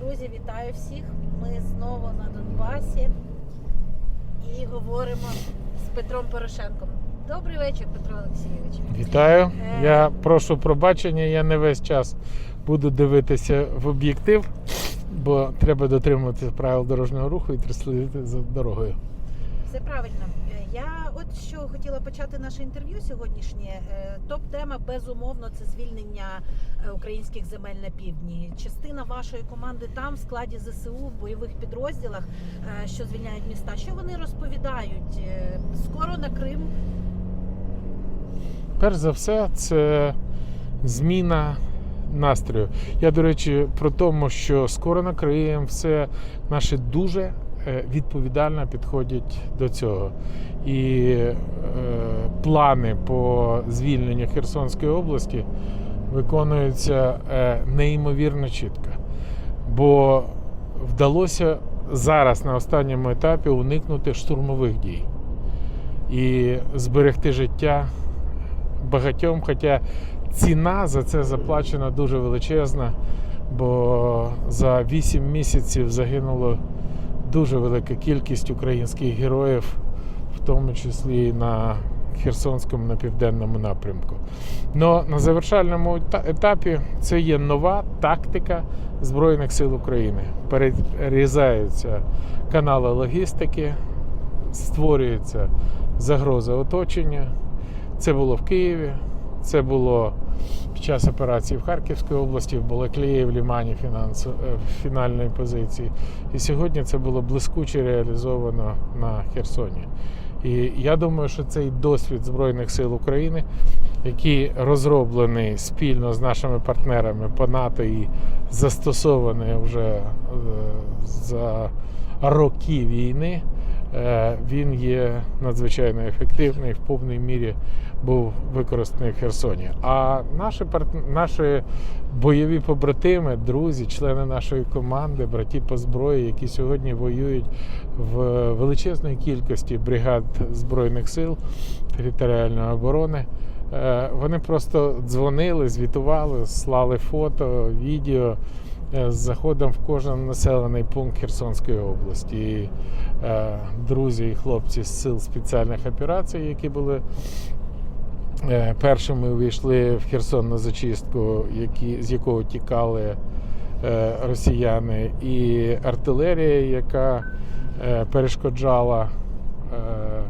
Друзі, вітаю всіх. Ми знову на Донбасі і говоримо з Петром Порошенком. Добрий вечір, Петро Олексійович. Вітаю. Е. Я прошу пробачення, я не весь час буду дивитися в об'єктив, бо треба дотримуватися правил дорожнього руху і слідити за дорогою. Все правильно. Я от що хотіла почати наше інтерв'ю сьогоднішнє. Е, Топ-тема безумовно це звільнення е, українських земель на півдні. Частина вашої команди там в складі ЗСУ в бойових підрозділах, е, що звільняють міста. Що вони розповідають? Скоро на Крим. Перш за все, це зміна настрою. Я, до речі, про тому, що скоро накриємо все наші дуже відповідально підходять до цього. І е, плани по звільненню Херсонської області виконуються е, неймовірно чітко. Бо вдалося зараз на останньому етапі уникнути штурмових дій і зберегти життя багатьом, хоча ціна за це заплачена дуже величезна, бо за 8 місяців загинуло дуже велика кількість українських героїв, в тому числі на Херсонському на південному напрямку. Но на завершальному етапі це є нова тактика Збройних сил України. Перерізаються канали логістики, створюється загроза оточення. Це було в Києві, це було під час операції в Харківській області, в Балаклеї, в Лімані фінансу, е, фінальної позиції. І сьогодні це було блискуче реалізовано на Херсоні. І я думаю, що цей досвід Збройних сил України, який розроблений спільно з нашими партнерами по НАТО і застосований вже е, за роки війни, е, він є надзвичайно ефективний в повній мірі був використаний в Херсоні. А наші наші бойові побратими, друзі, члени нашої команди, браті по зброї, які сьогодні воюють в величезній кількості бригад Збройних сил територіальної оборони. е, Вони просто дзвонили, звітували, слали фото, відео е, з заходом в кожен населений пункт Херсонської області. І, е, друзі і хлопці з сил спеціальних операцій, які були Першими увійшли в Херсон на зачистку, які, з якого тікали е, росіяни, і артилерія, яка е, перешкоджала е,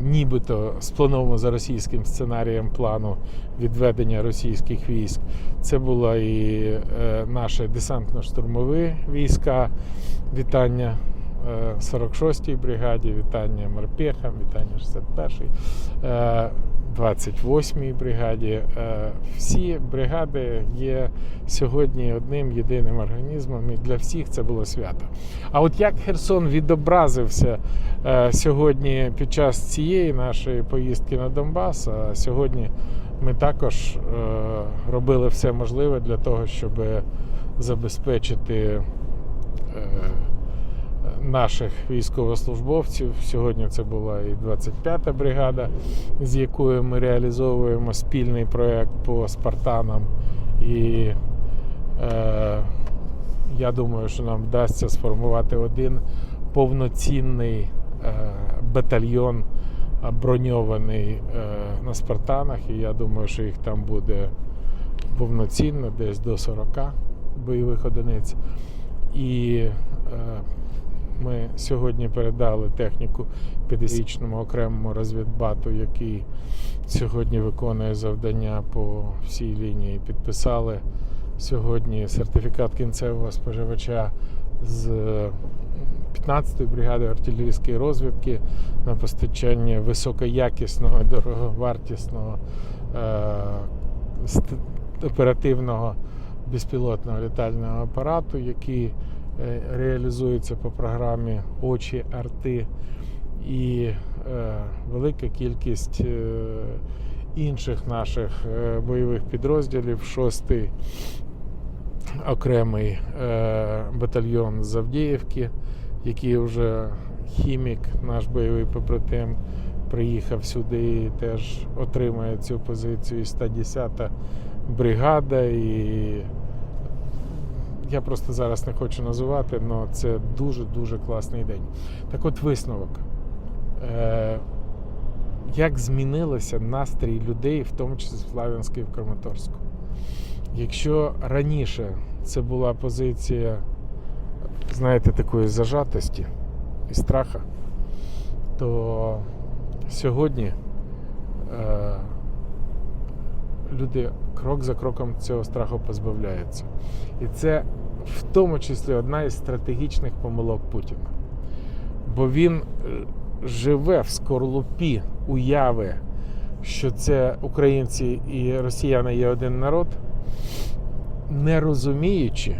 нібито сплановано за російським сценарієм плану відведення російських військ. Це була і е, наші десантно-штурмові війська. Вітання е, 46-й бригаді, вітання морпехам, вітання 61-й, е, 28-й бригаді. Е, Всі бригади є сьогодні одним єдиним організмом, і для всіх це було свято. А от як Херсон відобразився е, сьогодні під час цієї нашої поїздки на Донбас, а сьогодні ми також е, робили все можливе для того, щоб забезпечити е, наших військовослужбовців. Сьогодні це була і 25-та бригада, з якою ми реалізовуємо спільний проєкт по Спартанам. І е, я думаю, що нам вдасться сформувати один повноцінний е, батальйон броньований е, на Спартанах. І я думаю, що їх там буде повноцінно, десь до 40 бойових одиниць. І е, ми сьогодні передали техніку 50-річному окремому розвідбату, який сьогодні виконує завдання по всій лінії. Підписали сьогодні сертифікат кінцевого споживача з 15-ї бригади артилерійської розвідки на постачання високоякісного, дороговартісного е, оперативного безпілотного літального апарату, який реалізується по програмі Очі Арти і е, велика кількість е, інших наших е, бойових підрозділів, шостий окремий е, батальйон з Авдіївки, який вже хімік, наш бойовий побратим, приїхав сюди і теж отримує цю позицію. І 110-та бригада, і я просто зараз не хочу називати, але це дуже-дуже класний день. Так от висновок. Е, як змінилося настрій людей, в тому числі в і в Краматорську. Якщо раніше це була позиція, знаєте, такої зажатості і страха, то сьогодні е, люди крок за кроком цього страху позбавляються. І це в тому числі одна із стратегічних помилок Путіна. Бо він е, живе в скорлупі уяви, що це українці і росіяни є один народ, не розуміючи,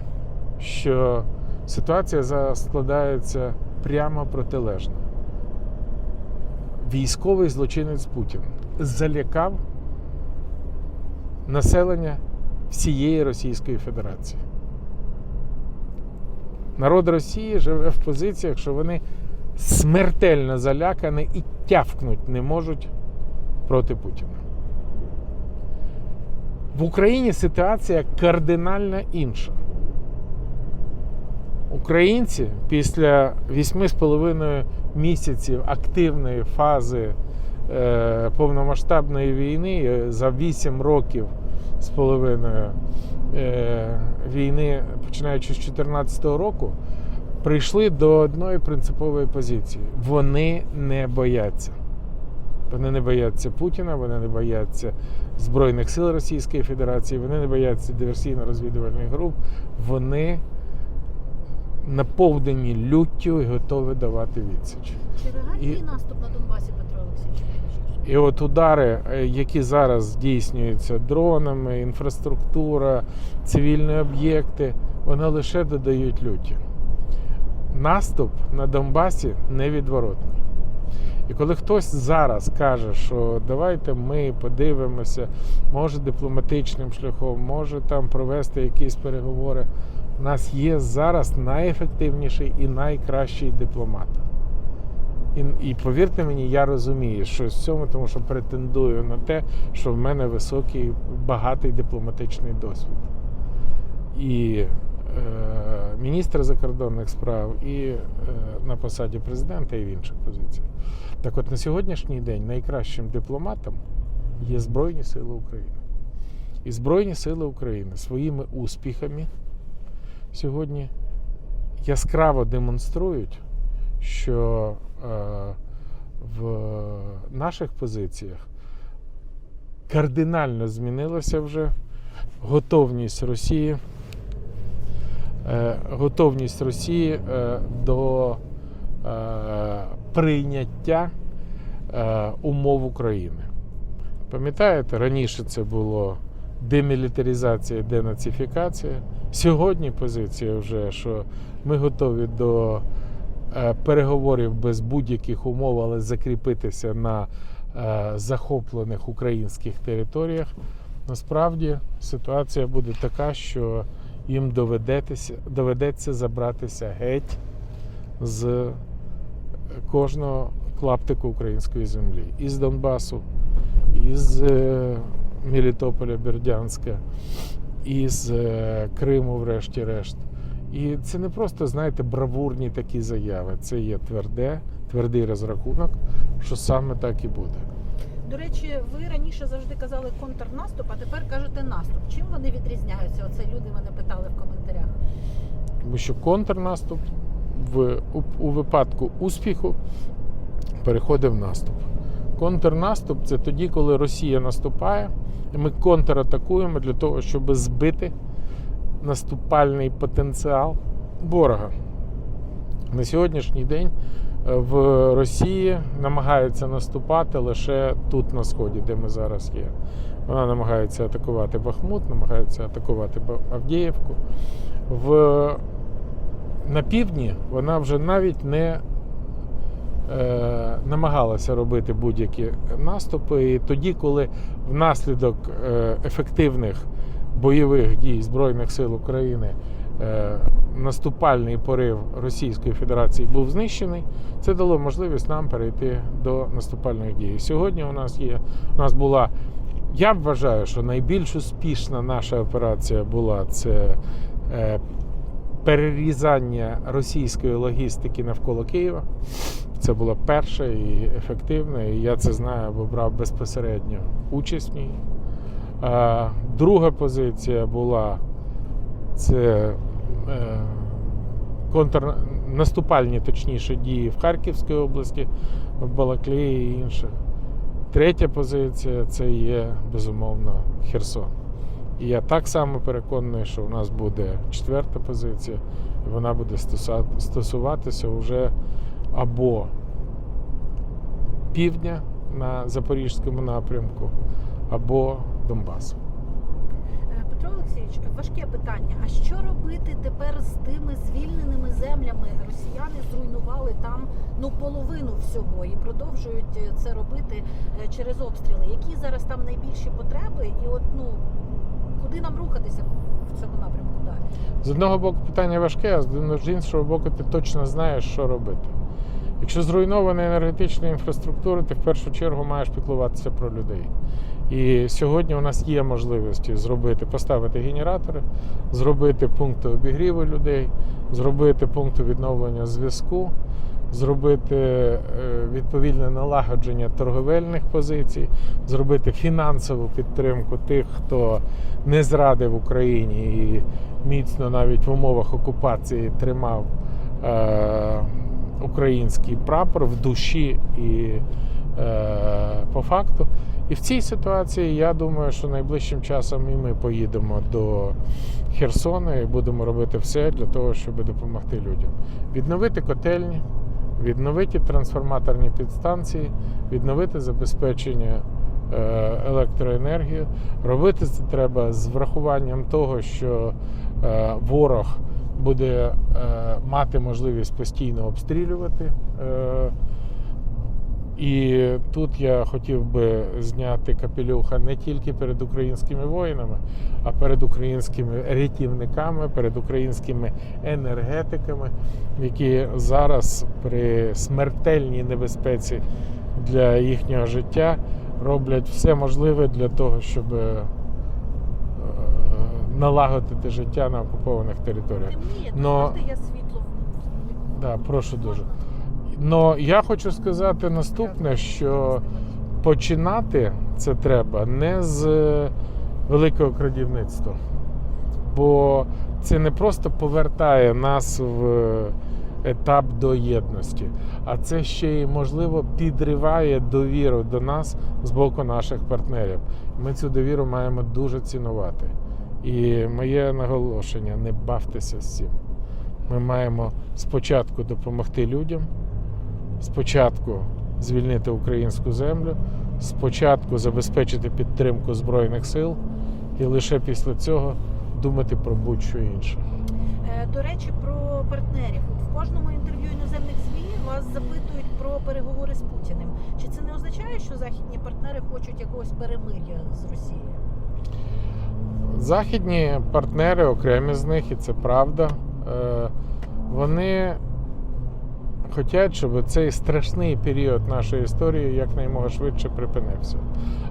що ситуація складається прямо протилежно. Військовий злочинець Путін залякав населення всієї Російської Федерації. Народ Росії живе в позиціях, що вони смертельно залякані і тявкнуть не можуть проти Путіна. В Україні ситуація кардинально інша. Українці після 8,5 місяців активної фази повномасштабної війни е, за 8 років з половиною е, війни, починаючи з 2014 року, прийшли до одної принципової позиції. Вони не бояться. Вони не бояться Путіна, вони не бояться Збройних сил Російської Федерації, вони не бояться диверсійно-розвідувальних груп. Вони наповнені люттю і готові давати відсіч. Чи реальний І- наступ на Донбасі, Петро? І от удари, е, які зараз здійснюються дронами, інфраструктура, цивільні об'єкти, вони лише додають люті. Наступ на Донбасі невідворотний. І коли хтось зараз каже, що давайте ми подивимося, може дипломатичним шляхом, може там провести якісь переговори, у нас є зараз найефективніший і найкращий дипломат. І, і повірте мені, я розумію, що з цьому, тому що претендую на те, що в мене високий, багатий дипломатичний досвід. І е, міністр закордонних справ, і е, на посаді президента, і в інших позиціях. Так от на сьогоднішній день найкращим дипломатом є Збройні Сили України. І Збройні Сили України своїми успіхами сьогодні яскраво демонструють, що е, в наших позиціях кардинально змінилася вже готовність Росії, е, готовність Росії е, до прийняття умов України. Пам'ятаєте, раніше це було демілітаризація, денацифікація. Сьогодні позиція вже, що ми готові до переговорів без будь-яких умов, але закріпитися на е, захоплених українських територіях. Насправді ситуація буде така, що їм доведеться, забратися геть з кожного клаптику української землі. Із Донбасу, із е, Мелітополя, Бердянська, із е, Криму, врешті-решт. І це не просто, знаєте, бравурні такі заяви. Це є тверде, твердий розрахунок, що саме так і буде. До речі, ви раніше завжди казали контрнаступ, а тепер кажете наступ. Чим вони відрізняються? Оце люди мене питали в коментарях. Тому що контрнаступ в, у, у випадку успіху переходить в наступ. Контрнаступ це тоді, коли Росія наступає, і ми контратакуємо для того, щоб збити наступальний потенціал ворога. На сьогоднішній день е, в Росії намагаються наступати лише тут на сході, де ми зараз є. Вона намагається атакувати Бахмут, намагається атакувати Авдіївку. В, на півдні вона вже навіть не е, намагалася робити будь-які наступи. І тоді, коли внаслідок е, ефективних бойових дій Збройних сил України е, наступальний порив Російської Федерації був знищений, це дало можливість нам перейти до наступальних дій. Сьогодні у нас є у нас була. Я вважаю, що найбільш успішна наша операція була це е, перерізання російської логістики навколо Києва. Це було перше і ефективне, і я це знаю, бо брав безпосередньо участь в ній. Е, Друга позиція була це е, контрнаступальні, точніше, дії в Харківській області, в Балаклії і інше. Третя позиція це є безумовно Херсон. І я так само переконаний, що у нас буде четверта позиція, і вона буде стосуватися вже або півдня на Запорізькому напрямку, або Донбасу. Е, Петро Олексійович, важке питання. А що робити тепер з тими звільненими землями? Росіяни зруйнували там ну половину всього і продовжують е, це робити е, через обстріли. Які зараз там найбільші потреби? І от ну куди нам рухатися в цьому напрямку далі? З одного боку питання важке, а з- з іншого боку, ти точно знаєш, що робити. Якщо зруйнована енергетична інфраструктура, ти в першу чергу маєш піклуватися про людей. І сьогодні у нас є можливості зробити, поставити генератори, зробити пункти обігріву людей, зробити пункти відновлення зв'язку, зробити е, відповідне налагодження торговельних позицій, зробити фінансову підтримку тих, хто не зрадив Україні і міцно навіть в умовах окупації тримав е, український прапор в душі і е, по факту. І в цій ситуації я думаю, що найближчим часом і ми поїдемо до Херсона і будемо робити все для того, щоб допомогти людям. Відновити котельні, відновити трансформаторні підстанції, відновити забезпечення е, електроенергією. Робити це треба з врахуванням того, що е, ворог буде е, мати можливість постійно обстрілювати. І тут я хотів би зняти капелюха не тільки перед українськими воїнами, а перед українськими рятівниками, перед українськими енергетиками, які зараз при смертельній небезпеці для їхнього життя роблять все можливе для того, щоб е, налагодити життя на окупованих територіях. Темніє, Но- я світло. Да, прошу дуже. Но я хочу сказати наступне, що починати це треба не з великого крадівництва, бо це не просто повертає нас в етап до єдності, а це ще й можливо підриває довіру до нас з боку наших партнерів. Ми цю довіру маємо дуже цінувати. І моє наголошення не бавтеся з цим. Ми маємо спочатку допомогти людям спочатку звільнити українську землю, спочатку забезпечити підтримку Збройних сил, і лише після цього думати про будь-що інше. Е, До речі, про партнерів. В кожному інтерв'ю іноземних ЗМІ вас запитують про переговори з Путіним. Чи це не означає, що західні партнери хочуть якогось перемир'я з Росією? Західні партнери, окремі з них, і це правда, е, вони хочуть, щоб цей страшний період нашої історії якнаймога швидше припинився.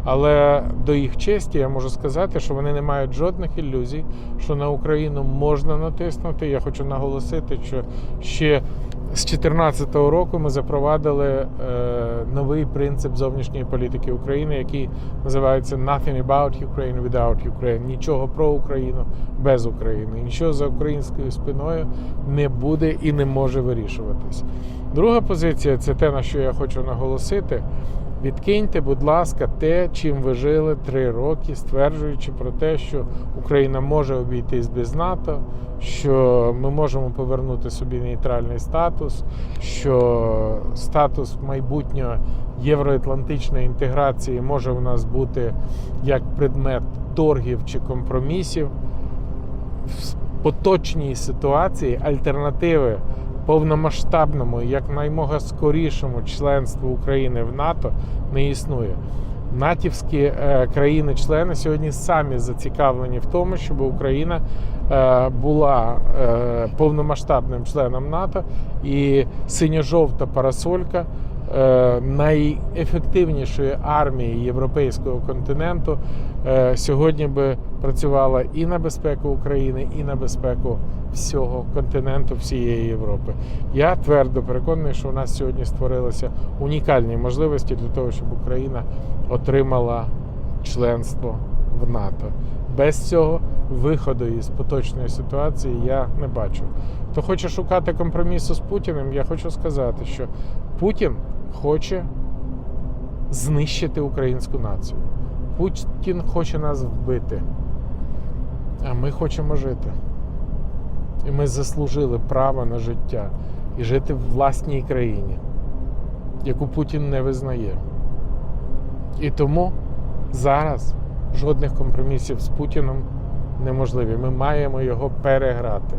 Але до їх честі я можу сказати, що вони не мають жодних ілюзій, що на Україну можна натиснути. Я хочу наголосити, що ще з 2014 року ми запровадили е, новий принцип зовнішньої політики України, який називається Nothing about Ukraine without Ukraine. Нічого про Україну без України. Нічого за українською спиною не буде і не може вирішуватись. Друга позиція це те, на що я хочу наголосити. Відкиньте, будь ласка, те, чим ви жили три роки, стверджуючи про те, що Україна може обійтись без НАТО, що ми можемо повернути собі нейтральний статус, що статус майбутнього євроатлантичної інтеграції може у нас бути як предмет торгів чи компромісів. В поточній ситуації альтернативи повномасштабному, якнаймога скорішому членству України в НАТО не існує. Натівські е, країни-члени сьогодні самі зацікавлені в тому, щоб Україна е, була е, повномасштабним членом НАТО, і синьо-жовта парасолька найефективнішої армії європейського континенту сьогодні би працювала і на безпеку України, і на безпеку всього континенту, всієї Європи. Я твердо переконаний, що у нас сьогодні створилися унікальні можливості для того, щоб Україна отримала членство в НАТО. Без цього виходу із поточної ситуації я не бачу. Хто хоче шукати компромісу з Путіним, я хочу сказати, що Путін хоче знищити українську націю. Путін хоче нас вбити. А ми хочемо жити. І ми заслужили право на життя і жити в власній країні, яку Путін не визнає. І тому зараз жодних компромісів з Путіном неможливі. Ми маємо його переграти.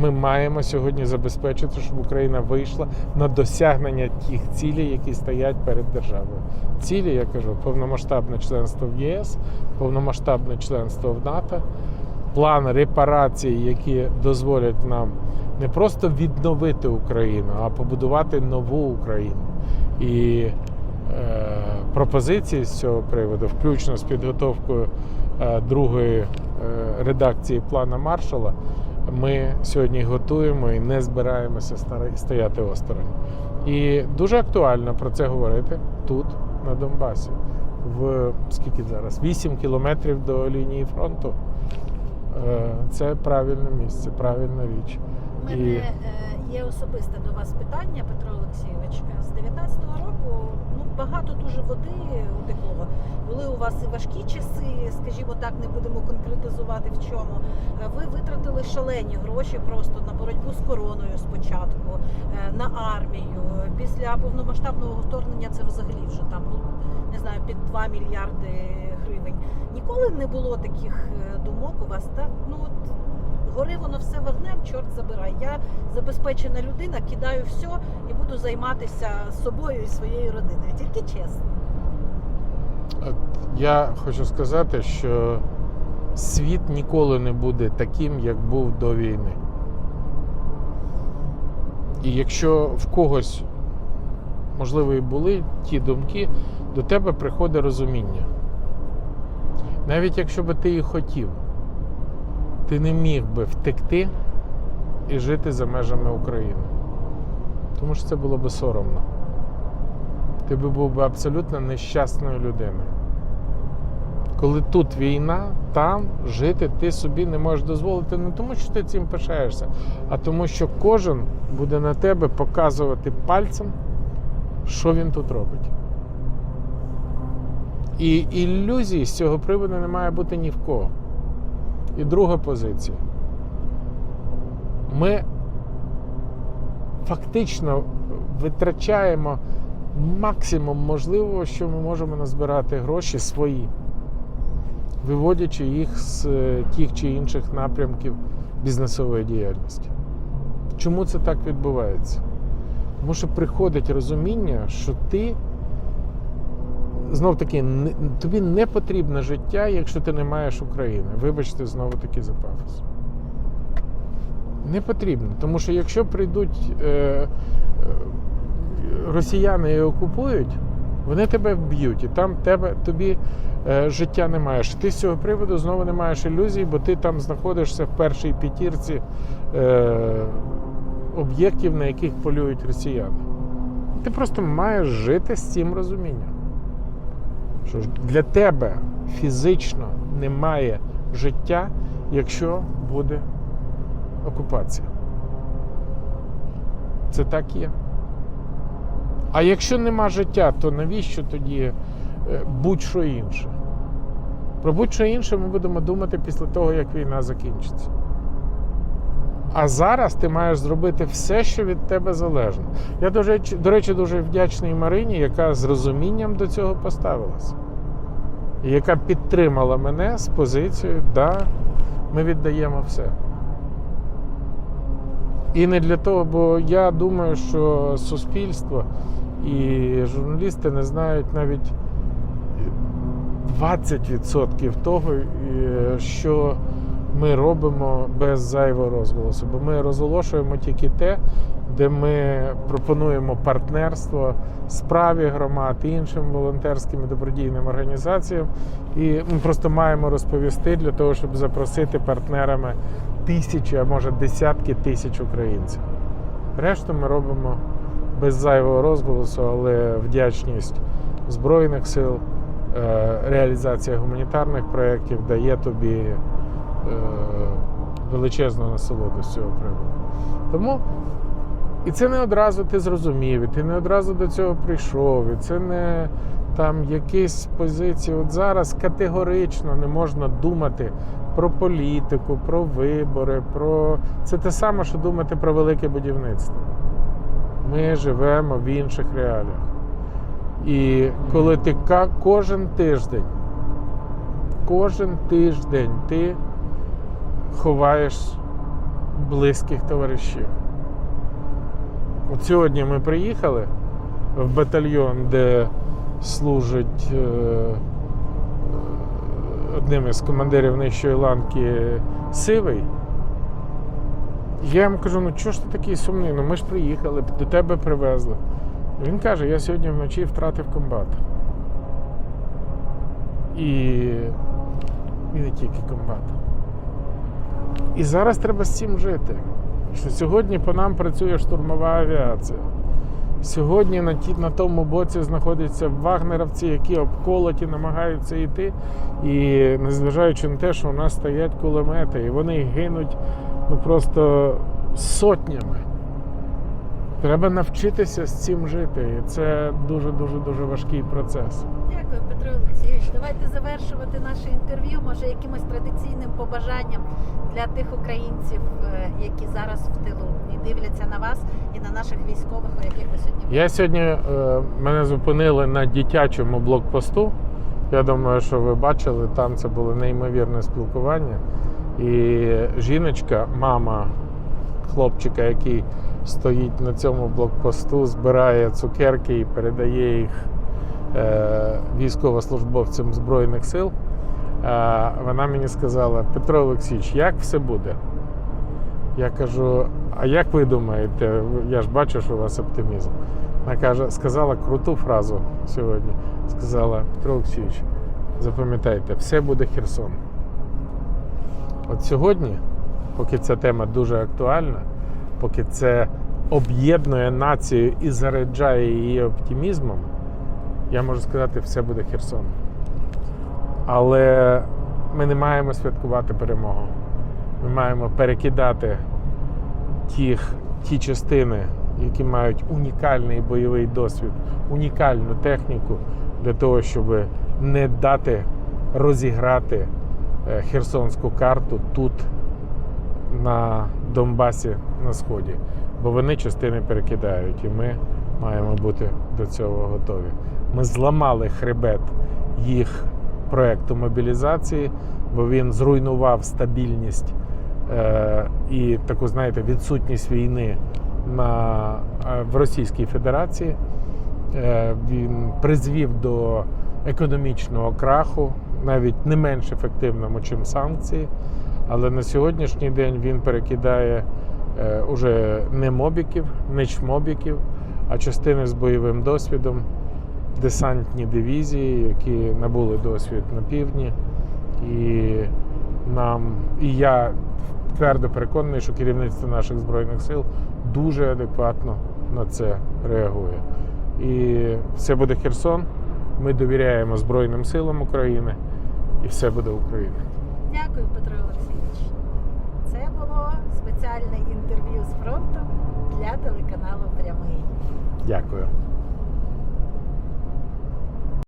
Ми маємо сьогодні забезпечити, щоб Україна вийшла на досягнення тих цілей, які стоять перед державою. Цілі, я кажу, повномасштабне членство в ЄС, повномасштабне членство в НАТО, план репарацій, які дозволять нам не просто відновити Україну, а побудувати нову Україну. І е, пропозиції з цього приводу, включно з підготовкою е, другої е, редакції плана Маршала, ми сьогодні готуємо і не збираємося стояти осторонь. І дуже актуально про це говорити тут, на Донбасі. В скільки зараз? 8 кілометрів до лінії фронту. Е, Це правильне місце, правильна річ. У мене І- е, є особисте до вас питання, Петро Олексійович. З 19-го року ну багато дуже води утекло. Були у вас і важкі часи, скажімо так, не будемо конкретизувати в чому. Е, Ви витратили шалені гроші просто на боротьбу з короною спочатку, на армію. Після повномасштабного вторгнення це взагалі вже там ну не знаю під 2 мільярди гривень. Ніколи не було таких е, думок у вас, так? Ну от гори воно все вогнем, чорт забирай. Я забезпечена людина, кидаю все і буду займатися собою і своєю родиною. Тільки чесно. Я хочу сказати, що світ ніколи не буде таким, як був до війни. І якщо в когось, можливо, і були ті думки, до тебе приходить розуміння. Навіть якщо би ти і хотів, ти не міг би втекти і жити за межами України. Тому що це було би соромно ти би був би абсолютно нещасною людиною. Коли тут війна, там жити ти собі не можеш дозволити не тому, що ти цим пишаєшся, а тому, що кожен буде на тебе показувати пальцем, що він тут робить. І ілюзій з цього приводу не має бути ні в кого. І друга позиція. Ми фактично витрачаємо максимум можливого, що ми можемо назбирати гроші свої, виводячи їх з е, тих чи інших напрямків бізнесової діяльності. Чому це так відбувається? Тому що приходить розуміння, що ти знов таки тобі не потрібне життя, якщо ти не маєш України. Вибачте, знову таки за пафос. Не потрібно. Тому що якщо прийдуть е, е, росіяни і окупують, вони тебе вб'ють, і там тебе, тобі е, життя не маєш. Ти з цього приводу знову не маєш ілюзій, бо ти там знаходишся в першій п'ятірці е, об'єктів, на яких полюють росіяни. Ти просто маєш жити з цим розумінням. Що для тебе фізично немає життя, якщо буде окупація. Це так є. А якщо нема життя, то навіщо тоді е, будь-що інше? Про будь-що інше ми будемо думати після того, як війна закінчиться. А зараз ти маєш зробити все, що від тебе залежно. Я, до речі, до речі, дуже вдячний Марині, яка з розумінням до цього поставилася. І яка підтримала мене з позицією, да, ми віддаємо все. І не для того, бо я думаю, що суспільство і журналісти не знають навіть 20% того, що ми робимо без зайвого розголосу. Бо ми розголошуємо тільки те, де ми пропонуємо партнерство справі громад іншим волонтерським і добродійним організаціям. І ми просто маємо розповісти для того, щоб запросити партнерами тисячі, а може десятки тисяч українців. Решту ми робимо без зайвого розголосу, але вдячність Збройних сил, е, реалізація гуманітарних проєктів дає тобі величезну насолоду з цього приводу. Тому і це не одразу ти зрозумів, і ти не одразу до цього прийшов, і це не там якісь позиції. От зараз категорично не можна думати про політику, про вибори, про це те саме, що думати про велике будівництво. Ми живемо в інших реаліях. І коли ти кожен тиждень, кожен тиждень ти ховаєш близьких товаришів. От сьогодні ми приїхали в батальйон, де служить е, е, одним із командирів нижчої ланки Сивий. Я йому кажу, ну чого ж ти такий сумний? Ну ми ж приїхали, до тебе привезли. Він каже, я сьогодні вночі втратив комбат. І, і не тільки комбат. І зараз треба з цим жити. Що сьогодні по нам працює штурмова авіація. Сьогодні на, ті, на тому боці знаходяться вагнеровці, які обколоті, намагаються йти. І незважаючи на те, що у нас стоять кулемети, і вони гинуть ну, просто сотнями. Треба навчитися з цим жити. І це дуже-дуже дуже важкий процес. Дякую, Петро Олексійович. Давайте завершувати наше інтерв'ю. Може, якимось традиційним побажанням для тих українців, е, які зараз в тилу і дивляться на вас і на наших військових, у яких ви сьогодні Я сьогодні е, мене зупинили на дитячому блокпосту. Я думаю, що ви бачили, там це було неймовірне спілкування. І жіночка, мама хлопчика, який стоїть на цьому блокпосту, збирає цукерки і передає їх е, військовослужбовцям Збройних сил. Е, вона мені сказала: Петро Олексійович, як все буде? Я кажу, а як ви думаєте? Я ж бачу, що у вас оптимізм. Вона каже, сказала круту фразу сьогодні. Сказала, Петро Олексійович, запам'ятайте, все буде Херсон. От сьогодні, поки ця тема дуже актуальна, поки це об'єднує націю і заряджає її оптимізмом, я можу сказати, все буде Херсон. Але ми не маємо святкувати перемогу. Ми маємо перекидати тих, ті частини, які мають унікальний бойовий досвід, унікальну техніку для того, щоб не дати розіграти е, херсонську карту тут, на Донбасі на сході. Бо вони частини перекидають, і ми маємо бути до цього готові. Ми зламали хребет їх проекту мобілізації, бо він зруйнував стабільність е, і таку, знаєте, відсутність війни на, е, в Російській Федерації. Е, він призвів до економічного краху, навіть не менш ефективному, ніж санкції. Але на сьогоднішній день він перекидає е, уже не мобіків, не чмобіків, а частини з бойовим досвідом, десантні дивізії, які набули досвід на півдні. І нам, і я твердо переконаний, що керівництво наших збройних сил дуже адекватно на це реагує. І все буде Херсон. Ми довіряємо Збройним силам України, і все буде Україна. Дякую, Петро Олексійович. Спеціальне інтерв'ю з фронту для телеканалу Прямий. Дякую.